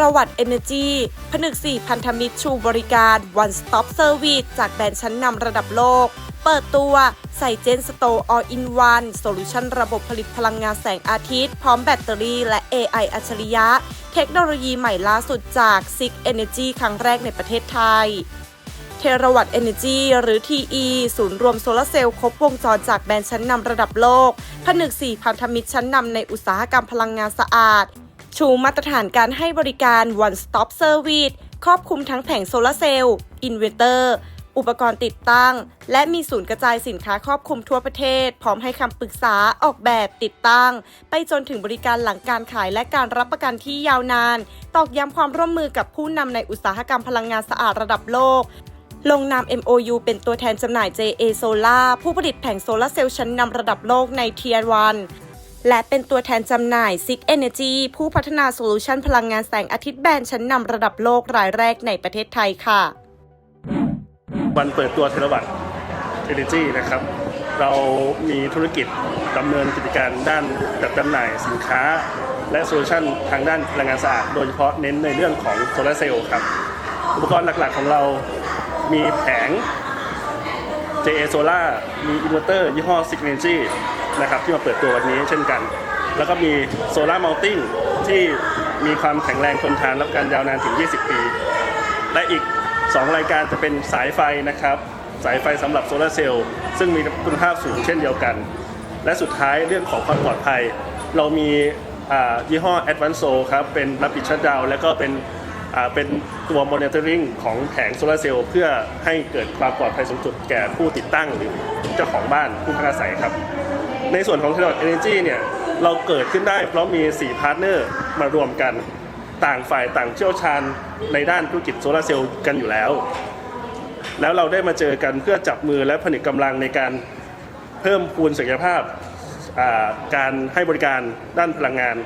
รวัตเอเนจีผนึก 4 พันธมิตรชูบริการ One Stop Service จากแบรนด์ชั้นนำระดับโลก เปิดตัวใส่เจนสโต All in One โซลูชันระบบผลิตพลังงานแสงอาทิตย์ พร้อมแบตเตอรี่และ AI อัจฉริยะ เทคโนโลยีใหม่ล่าสุดจาก Six Energy ครั้งแรกในประเทศไทยเทราวัตเอเนจีหรือ TE ศูนย์รวมโซลาร์เซลล์ครบวงจรจากแบรนด์ชั้นนำระดับโลก ผนึก 4 พันธมิตรชั้นนำในอุตสาหกรรมพลังงานสะอาด ชูมาตรฐานการให้บริการ One Stop Service ครอบคลุมทั้งแผงโซลาร์เซลล์อินเวอร์เตอร์ อุปกรณ์ติดตั้ง และมีศูนย์กระจายสินค้าครอบคลุมทั่วประเทศ พร้อมให้คำปรึกษาออกแบบติดตั้ง ไปจนถึงบริการหลังการขายและการรับประกันที่ยาวนาน ตอกย้ำความร่วมมือกับผู้นำในอุตสาหกรรมพลังงานสะอาดระดับโลกลงนาม MOU เป็นตัวแทนจำหน่าย JA Solar ผู้ผลิตแผงโซลาร์เซลล์ชั้นนำระดับโลกใน Tier 1 และเป็นตัวแทนจำหน่าย Six Energy ผู้พัฒนาโซลูชันพลังงานแสงอาทิตย์แบรนด์ชั้นนำระดับโลกรายแรกในประเทศไทยค่ะ วันเปิดตัวเทเลวัตเอเนจีนะครับ เรามีธุรกิจดำเนินกิจการด้านจัดจำหน่ายสินค้า และโซลูชันทางด้านพลังงานสะอาด โดยเฉพาะเน้นในเรื่องของโซลาร์เซลล์ครับ อุปกรณ์หลักๆของเรามีแผง JA Solar มีอินเวอร์เตอร์ยี่ห้อ Signature นะครับที่มาเปิดตัววันนี้เช่นกัน แล้วก็มี Solar Mounting ที่มีความแข็งแรงทนทานและการยาวนานถึง 20 ปี และอีก 2 รายการจะเป็นสายไฟนะครับ สายไฟสำหรับโซลาเซลล์ซึ่งมีคุณภาพสูงเช่นเดียวกัน และสุดท้ายเรื่องของความปลอดภัย เรามียี่ห้อ Advance Sol ครับเป็นรับผิดชัดดาวแล้วก็เป็น เป็นตัว monitoring ของแผงโซลาร์เซลล์เพื่อให้เกิดความปลอดภัยสูงสุดแก่ผู้ติดตั้งหรือเจ้าของบ้านผู้พักอาศัยครับ ในส่วนของ t e l e n Energy เนี่ยเราเกิดขึ้นได้เพราะมี 4 พาร์ทเนอร์มารวมกันต่างฝ่ายต่างเชี่ยวชาญในด้านธุรกิจโซลาร์เซลล์กันอยู่แล้ว แล้วเราได้มาเจอกันเพื่อจับมือและผนึกกำลังในการเพิ่มพูนศักยภาพการให้บริการด้านพลังงาน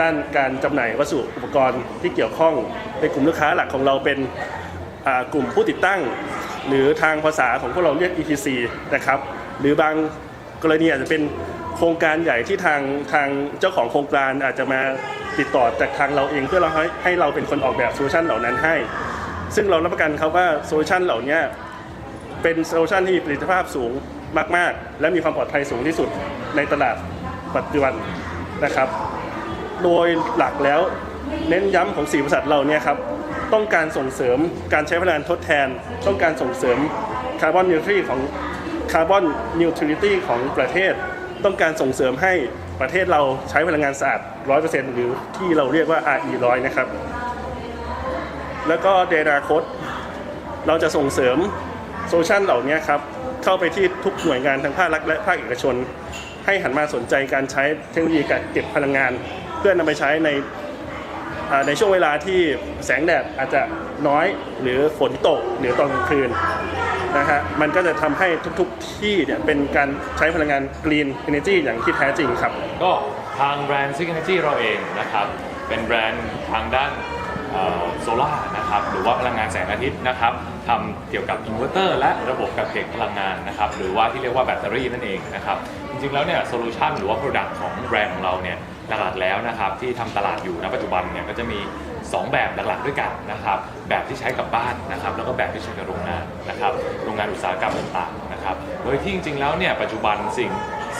ด้านการจำหน่ายวัสดุอุปกรณ์ที่เกี่ยวข้องในกลุ่มลูกค้าหลักของเราเป็นกลุ่มผู้ติดตั้ง หรือทางภาษาของพวกเราเรียก EPC นะครับ หรือบางกรณีอาจจะเป็นโครงการใหญ่ที่ทางทางเจ้าของโครงการอาจจะมาติดต่อจากทางเราเองเพื่อเราให้ให้เราเป็นคนออกแบบโซลูชันเหล่านั้นให้ ซึ่งเรารับประกันครับว่าโซลูชันเหล่านี้เป็นโซลูชันที่มีประสิทธิภาพสูงมาก ๆ และมีความปลอดภัยสูงที่สุดในตลาดปัจจุบันนะครับ โดยหลักแล้วเน้นย้ำของสีบริษัทเราเนี่ยครับต้องการส่งเสริมการใช้พลังงานทดแทน ต้องการส่งเสริมคาร์บอนนิวทรีของคาร์บอนนิวทริตี้ของประเทศ ต้องการส่งเสริมให้ประเทศเราใช้พลังงานสะอาด 100%หรือที่เราเรียกว่า RE 100 นะครับ แล้วก็ในอนาคตเราจะส่งเสริมโซลูชันเหล่านี้ครับ เข้าไปที่ทุกหน่วยงานทั้งภาครัฐและภาคเอกชน ให้หันมาสนใจการใช้เทคโนโลยีการเก็บพลังงาน พื่อนำไปใช้ในในช่วงเวลาที่แสงแดดอาจจะน้อยหรือฝนตกหรือตอนกลางคืนนะฮะมันก็จะทำให้ทุกๆที่เนี่ยเป็นการใช้พลังงาน Green Energy อย่างที่แท้จริงครับ ก็ทางแบรนด์ Sig Energy เราเองนะครับเป็นแบรนด์ทางด้านโซล่าร์นะครับหรือว่าพลังงานแสงอาทิตย์นะครับทำเกี่ยวกับอินเวอร์เตอร์และระบบกักเก็บพลังงานนะครับหรือว่าที่เรียกว่าแบตเตอรี่นั่นเองนะครับจริงๆแล้วเนี่ยโซลูชันหรือว่า Product ของแบรนด์ของเราเนี่ย หลักๆแล้วนะครับที่ทำตลาดอยู่ณปัจจุบันเนี่ยก็จะมี 2 แบบหลักๆด้วยกันนะครับแบบที่ใช้กับบ้านนะครับแล้วก็แบบที่ใช้กับโรงงานนะครับโรงงานอุตสาหกรรมต่างๆนะครับโดยที่จริงๆแล้วเนี่ยปัจจุบันสิ่ง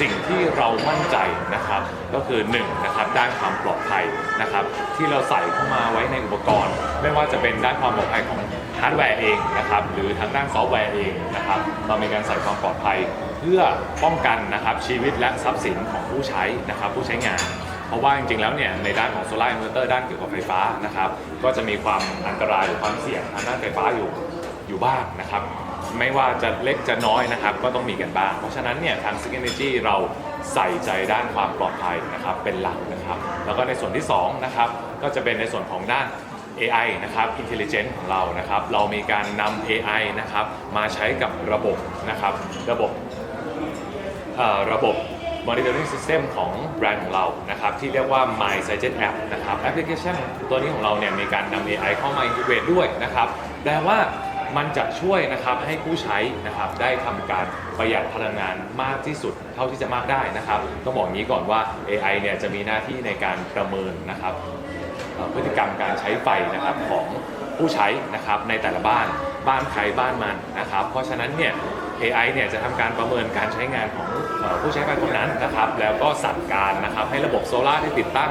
สิ่งที่เรามั่นใจนะครับก็คือ1นะครับด้านความปลอดภัยนะครับที่เราใส่เข้ามาไว้ในอุปกรณ์ ไม่ว่าจะเป็นด้านความปลอดภัยของฮาร์ดแวร์เองนะครับหรือทางด้านซอฟต์แวร์เองนะครับเรามีการใส่ความปลอดภัย เพื่อป้องกันนะครับชีวิตและทรัพย์สินของผู้ใช้นะครับผู้ใช้งาน เพราะว่าจริงๆแล้วเนี่ยในด้านของโซลาร์อินเวอร์เตอร์ด้านเกี่ยวกับไฟฟ้านะครับก็จะมีความอันตรายหรือความเสี่ยงทางด้านไฟฟ้าอยู่อยู่บ้างนะครับไม่ว่าจะเล็กจะน้อยนะครับก็ต้องมีกันบ้าง เพราะฉะนั้นเนี่ยทาง Sig Energy เราใส่ใจด้านความปลอดภัยนะครับเป็นหลักนะครับ แล้วก็ในส่วนที่2นะครับก็จะเป็นในส่วนของด้าน AI นะครับ Intelligent ของเรานะครับ เรามีการนำ AI นะครับ มาใช้กับระบบนะครับ ระบบเอ่อระบบ monitoring system ของแบรนด์ของเรานะครับที่เรียกว่า My s i g e t App นะครับแอปพลิเคชันตัวนี้ของเราเนี่ยมีการนำ AI เข้ามา integrate ด้วยนะครับแปลว่ามันจะช่วยนะครับให้ผู้ใช้นะครับได้ทำการประหยัดพลังงานมากที่สุดเท่าที่จะมากได้นะครับต้องบอกงี้ก่อนว่า AI เนี่ยจะมีหน้าที่ในการประเมินนะครับพฤติกรรมการใช้ไฟนะครับของผู้ใช้นะครับในแต่ละบ้านบ้านใครบ้านมันนะครับ เพราะฉะนั้นเนี่ย AI เนี่ยจะทำการประเมินการใช้งานของผู้ใช้ไฟคนนั้นนะครับ แล้วก็สั่งการนะครับให้ระบบโซลาร์ที่ติดตั้ง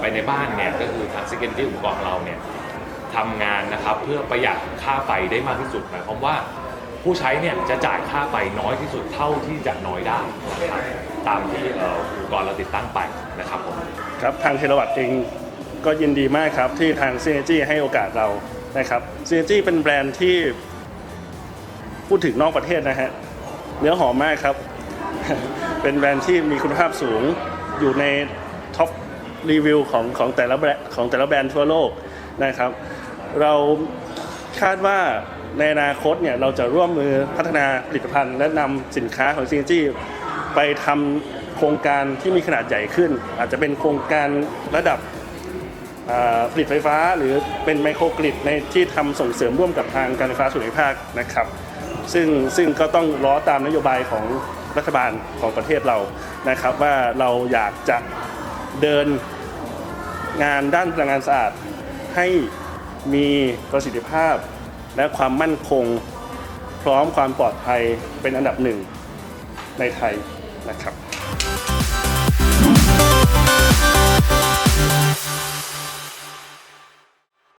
ไปในบ้านเนี่ยก็คือทาง Security อุปกรณ์เราเนี่ยทำงานนะครับเพื่อประหยัดค่าไฟได้มากที่สุดหมายความว่าผู้ใช้เนี่ยจะจ่ายค่าไฟน้อยที่สุดเท่าที่จะน้อยได้นะครับตามที่อุปกรณ์เราติดตั้งไปนะครับผมครับทางเทเลวัตเองก็ยินดีมากครับที่ทาง Synergy ให้โอกาสเรานะครับ Synergy เป็นแบรนด์ที่ พูดถึงนอกประเทศนะฮะ เนื้อหอมมากครับ เป็นแบรนด์ที่มีคุณภาพสูงอยู่ในท็อปรีวิวของของแต่ละแบรนด์ของแต่ละแบรนด์ทั่วโลกนะครับ เราคาดว่าในอนาคตเนี่ยเราจะร่วมมือพัฒนาผลิตภัณฑ์ และนำสินค้าของ Synergy ไปทำโครงการที่มีขนาดใหญ่ขึ้น อาจจะเป็นโครงการระดับผลิตไฟฟ้า หรือเป็นไมโครกริดในที่ทำส่งเสริมร่วมกับทางการไฟฟ้าส่วนภูมิภาคนะครับ ซึ่งซึ่งก็ต้องล้อตามนโยบายของรัฐบาลของประเทศเรานะครับ ว่าเราอยากจะเดินงานด้านพลังงานสะอาดให้มีประสิทธิภาพ และความมั่นคงพร้อมความปลอดภัยเป็นอันดับหนึ่งในไทยนะครับ